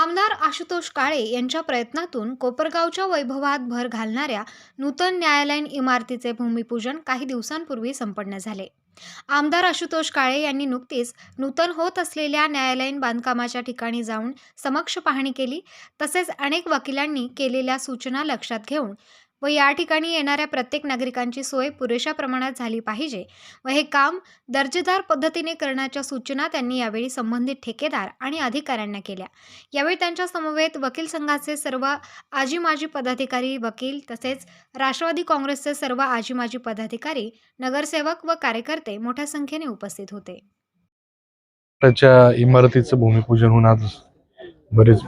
आमदार आशुतोष काळे यांच्या प्रयत्नातून कोपरगावच्या वैभवात भर घालणाऱ्या नूतन न्यायालयीन इमारतीचे भूमिपूजन काही दिवसांपूर्वी संपन्न झाले. आमदार आशुतोष काळे यांनी नुकतीच नूतन होत असलेल्या न्यायालयीन बांधकामाच्या ठिकाणी जाऊन समक्ष पाहणी केली तसेच अनेक वकिलांनी केलेल्या सूचना लक्षात घेऊन व या ठिकाणी येणाऱ्या प्रत्येक नागरिकांची सोय पुरेशा प्रमाणात झाली पाहिजे व हे काम दर्जेदार पद्धतीने करण्याच्या सूचना त्यांनी यावेळी संबंधित ठेकेदार आणि अधिकाऱ्यांना केल्या. यावेळी त्यांच्या समवेत वकील संघाचे सर्व आजी माजी पदाधिकारी वकील तसेच राष्ट्रवादी काँग्रेसचे सर्व आजी माजी पदाधिकारी नगरसेवक व कार्यकर्ते मोठ्या संख्येने उपस्थित होते. त्याच्या इमारतीचं भूमिपूजन होऊन आज बरेच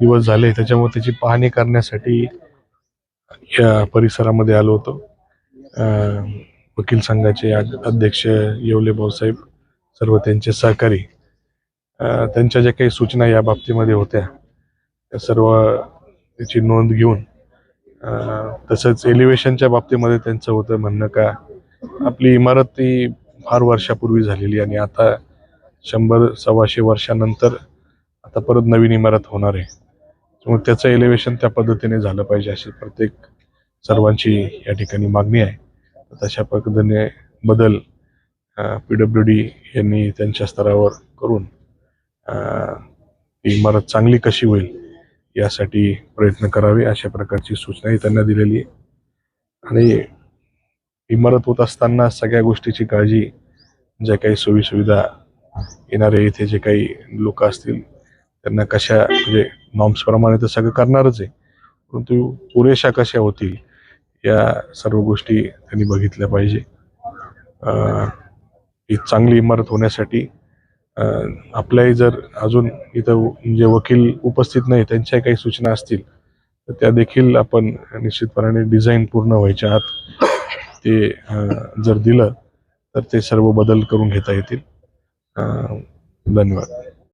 दिवस झाले. त्याच्यामुळे त्याची पाहणी करण्यासाठी या परिसरामध्ये आलो होतो. वकील संघाचे अध्यक्ष येवले भाऊसाहेब सर्व त्यांचे सहकारी त्यांच्या ज्या काही सूचना या बाबतीमध्ये होत्या त्या सर्व त्याची नोंद घेऊन तसंच एलिव्हेशनच्या बाबतीमध्ये त्यांचं होतं म्हणणं का आपली इमारत ही फार वर्षापूर्वी झालेली आणि आता शंभर सव्वाशे वर्षानंतर आता परत नवीन इमारत होणार आहे. त्यामुळे त्याचं एलिव्हेशन त्या पद्धतीने झालं पाहिजे अशी प्रत्येक सर्वांची या ठिकाणी मागणी आहे. तशा पद्धतीने बदल पी डब्ल्यू डी यांनी त्यांच्या स्तरावर करून ती इमारत चांगली कशी होईल यासाठी प्रयत्न करावे अशा प्रकारची सूचनाही त्यांना दिलेली आहे. आणि इमारत होत असताना सगळ्या गोष्टीची काळजी ज्या काही सोयीसुविधा येणारे इथे जे काही लोक असतील त्यांना कशा म्हणजे नॉर्म्सप्रमाणे तर सगळं करणारच आहे. परंतु पुरेशा कशा होतील या सर्व गोष्टी त्यांनी बघितल्या पाहिजे. ही चांगली इमारत होण्यासाठी आपल्याही जर अजून इथं जे वकील उपस्थित नाही त्यांच्या काही सूचना असतील तर त्या देखील आपण निश्चितपणाने डिझाईन पूर्ण व्हायच्या आत ते जर दिलं तर ते सर्व बदल करून घेता येतील. धन्यवाद.